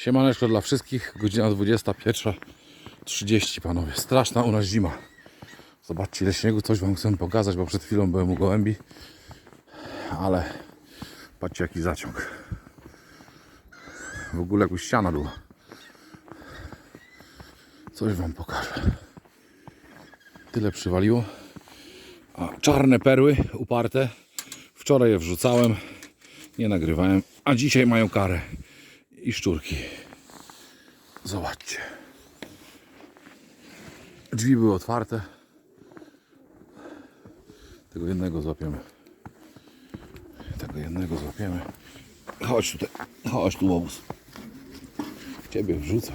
Siemaneczko dla wszystkich, godzina 21.30 panowie. Straszna u nas zima. Zobaczcie ile śniegu, coś wam chcę pokazać, bo przed chwilą byłem u gołębi. Ale patrzcie jaki zaciąg. W ogóle jakąś ściana była. Coś wam pokażę. Tyle przywaliło. A czarne perły uparte. Wczoraj je wrzucałem. Nie nagrywałem. A dzisiaj mają karę. I szczurki. Zobaczcie. Drzwi były otwarte. Tego jednego złapiemy. Tego jednego złapiemy. Chodź tutaj. Chodź tu obóz. Ciebie wrzucę.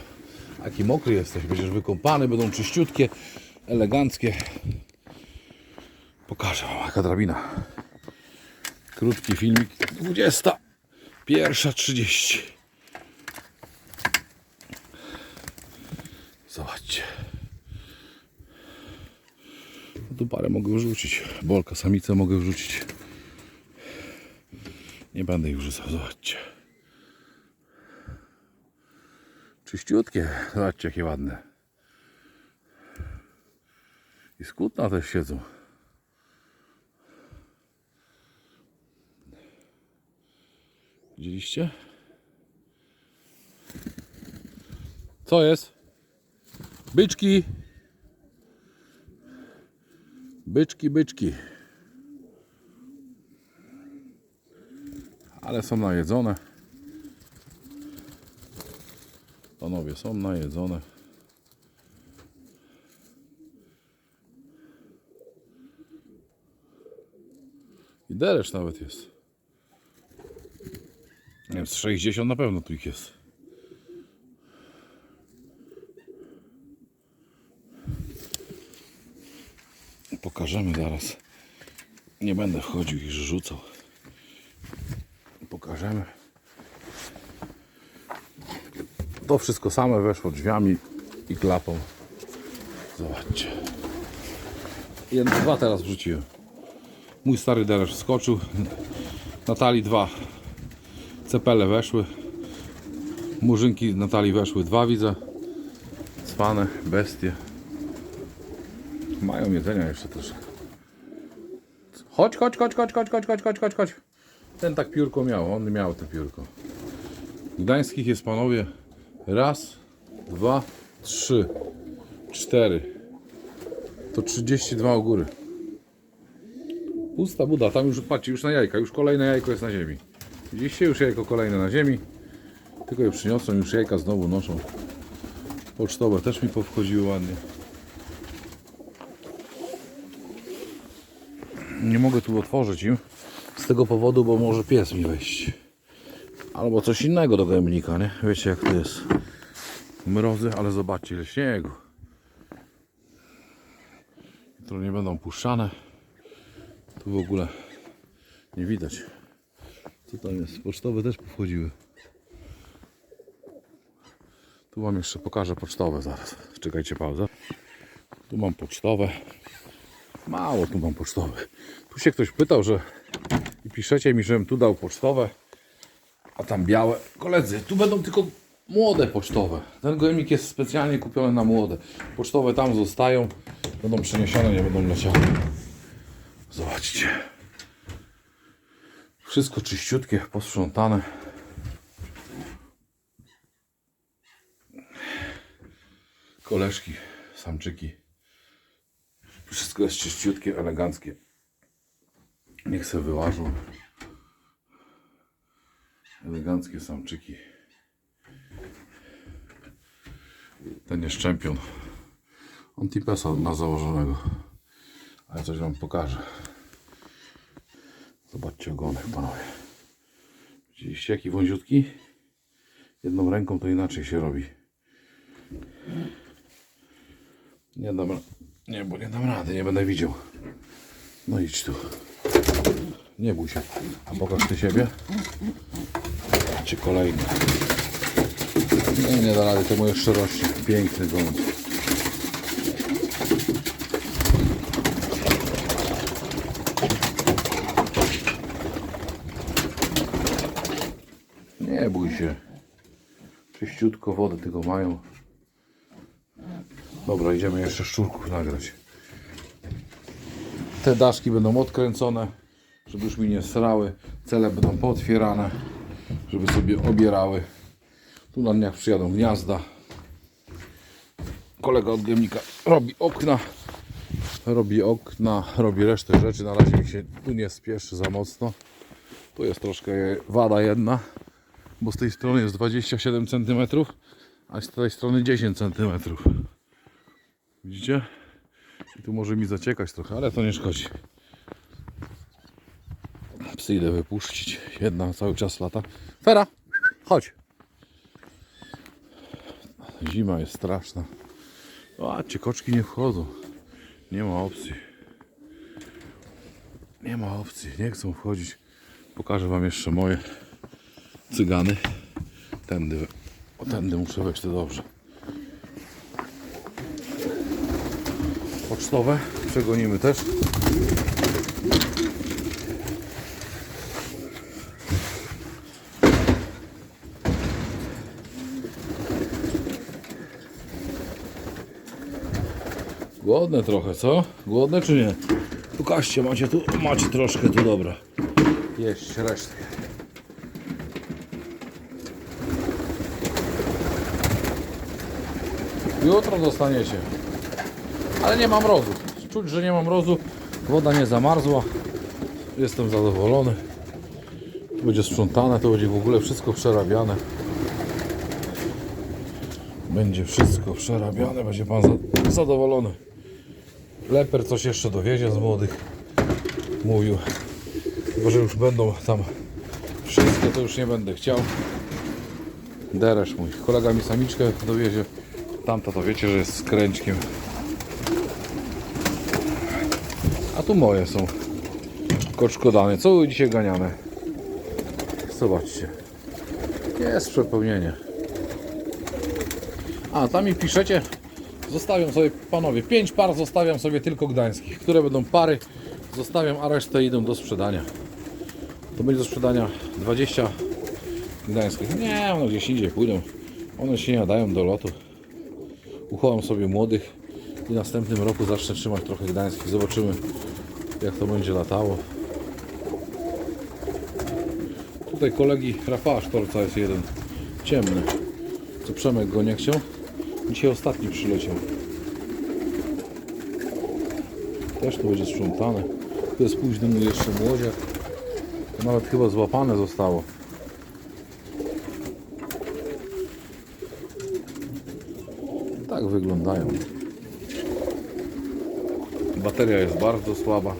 Jaki mokry jesteś. Będziesz wykąpany. Będą czyściutkie. Eleganckie. Pokażę wam jaka drabina. Krótki filmik. 20. Pierwsza 30. No tu parę mogę wrzucić. Bolka, samicę mogę wrzucić. Nie będę ich wrzucał, zobaczcie. Czyściutkie. Zobaczcie jakie ładne. I skutna też siedzą. Widzieliście? Co jest? Byczki. Byczki, byczki. Ale są najedzone. Panowie są najedzone. I deresz nawet jest. Nie wiem, z 60 na pewno tu ich jest. Pokażemy zaraz. Nie będę wchodził i rzucał. Pokażemy. To wszystko same weszło drzwiami i klapą. Zobaczcie. Jeden, dwa teraz wrzuciłem. Mój stary deresz wskoczył. Natalii dwa cepele weszły. Murzynki Natalii weszły dwa widzę. Cwane, bestie. Mają jedzenia jeszcze troszkę. Chodź, chodź, chodź, chodź, chodź, chodź, chodź, chodź, chodź, chodź. Ten tak piórko miał, on miał to piórko. Gdańskich jest panowie raz, dwa, trzy, cztery. To 32 u góry. Pusta buda, tam już patrzcie, już na jajka, już kolejne jajko jest na ziemi. Widzieliście już jajko kolejne na ziemi. Tylko je przyniosłem, już jajka znowu noszą. Pocztowe też mi powchodziły ładnie. Nie mogę tu otworzyć im z tego powodu, bo może pies mi wejść. Albo coś innego do gębnika, nie? Wiecie jak to jest. Mrozy, ale zobaczcie ile śniegu. Jutro nie będą puszczane. Tu w ogóle nie widać. Co tam jest? Pocztowe też powchodziły. Tu wam jeszcze pokażę pocztowe zaraz. Czekajcie pauzę. Tu mam pocztowe. Mało tu mam pocztowe. Tu się ktoś pytał, że i piszecie mi, żebym tu dał pocztowe, a tam białe. Koledzy, tu będą tylko młode pocztowe. Ten gojemnik jest specjalnie kupiony na młode. Pocztowe tam zostają, będą przeniesione, nie będą leciały. Zobaczcie. Wszystko czyściutkie, posprzątane. Koleżki, samczyki. Wszystko jest czyściutkie, eleganckie. Niech se wyłażą. Eleganckie samczyki. Ten jest czempion. On tipesa ma założonego. Ale coś wam pokażę. Zobaczcie ogonek, panowie. Widzieliście jaki wąziutki? Jedną ręką to inaczej się robi. Nie dam, ra- nie, bo nie dam rady, nie będę widział. No idź tu. Nie bój się. A pokaż ty siebie. Czy kolejny. Nie, nie da rady, to moje szczerości. Piękny gołąb. Nie bój się. Czyściutko wody tylko mają. Dobra, idziemy jeszcze szczurków nagrać. Te daszki będą odkręcone, żeby już mi nie srały. Cele będą pootwierane, żeby sobie obierały. Tu na dniach przyjadą gniazda. Kolega od gemnika robi okna. Robi okna, robi resztę rzeczy. Na razie mi się tu nie spieszy za mocno. Tu jest troszkę wada jedna, bo z tej strony jest 27 cm, a z tej strony 10 cm. Widzicie? I tu może mi zaciekać trochę, ale to nie szkodzi. Psy idę wypuścić. Jedna cały czas lata. Fera, chodź. Zima jest straszna. A, koczki nie wchodzą. Nie ma opcji. Nie ma opcji. Nie chcą wchodzić. Pokażę Wam jeszcze moje cygany. Tędy. Tędy muszę wejść, to dobrze. Pocztowe przegonimy też. Głodne trochę, co? Głodne czy nie? Pokażcie, macie tu, macie troszkę tu, dobra. Jeść resztę. Jutro dostaniecie. Ale nie mam mrozu. Czuć, że nie mam mrozu. Woda nie zamarzła. Jestem zadowolony. Będzie sprzątane, to będzie w ogóle wszystko przerabiane. Będzie wszystko przerabiane, będzie pan za- zadowolony. Leper coś jeszcze dowiezie z młodych. Mówił. Że już będą tam wszystkie, to już nie będę chciał. Deresz mój. Kolega mi samiczkę dowiezie. Tamta to wiecie, że jest z kręćkiem. A tu moje są. Koczkodane. Co były dzisiaj ganiane? Zobaczcie. Jest przepełnienie. A, tam mi piszecie, zostawiam sobie, panowie, 5 par zostawiam sobie tylko gdańskich, które będą pary, zostawiam, a resztę idą do sprzedania. To będzie do sprzedania 20 gdańskich. Nie, one gdzieś indziej pójdą. One się nie nadają do lotu. Uchowam sobie młodych i w następnym roku zacznę trzymać trochę gdańskich. Zobaczymy, jak to będzie latało. Tutaj kolegi Rafała Sztorca jest jeden ciemny, co Przemek go nie chciał. Dzisiaj ostatni przyleciał. Też tu będzie sprzątane. Tu jest późny mój jeszcze młodziak. To nawet chyba złapane zostało. Tak wyglądają. Bateria jest bardzo słaba.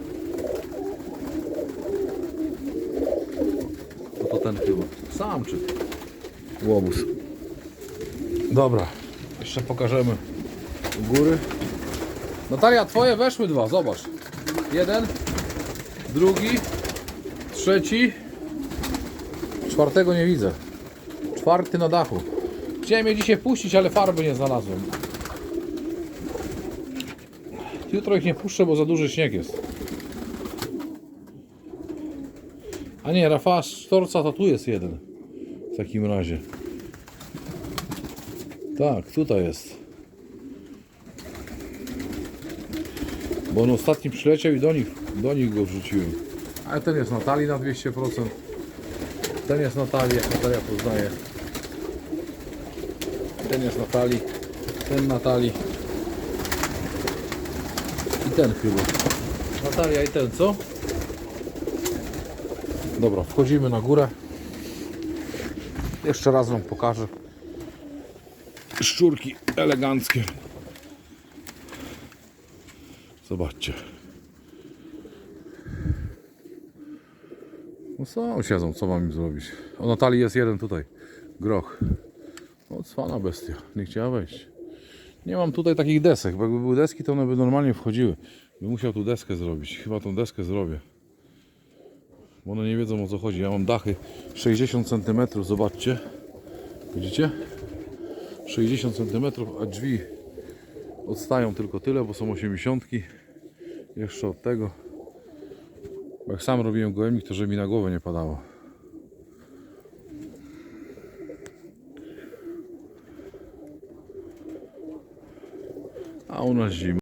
No to ten chyba. Samczyk. Łobuz. Dobra. Jeszcze pokażemy u góry. Natalia, twoje weszły dwa, zobacz. Jeden, drugi, trzeci. Czwartego nie widzę. Czwarty na dachu. Chciałem je dzisiaj puścić, ale farby nie znalazłem. Jutro ich nie puszczę, bo za duży śnieg jest. A nie, Rafała Sztorca to tu jest jeden. W takim razie. Tak, tutaj jest. Bo on ostatni przyleciał i do nich, do nich go wrzuciłem. Ale ten jest Natalii na 200%. Ten jest Natalii, jak Natalia poznaje. Ten jest Natalii. Ten Natalii. I ten chyba. Natalia i ten, co? Dobra, wchodzimy na górę. Jeszcze raz Wam pokażę szczurki eleganckie. Zobaczcie. No są, siedzą, co mam im zrobić? O Natalii jest jeden tutaj. Groch. O, cwana bestia. Nie chciała wejść. Nie mam tutaj takich desek, bo jakby były deski, to one by normalnie wchodziły. Bym musiał tu deskę zrobić. Chyba tą deskę zrobię. Bo one nie wiedzą o co chodzi. Ja mam dachy 60 cm, zobaczcie. Widzicie? 60 cm, a drzwi odstają tylko tyle, bo są 80 jeszcze od tego. Bo jak sam robiłem gołębnik, to żeby mi na głowę nie padało. A u nas zima.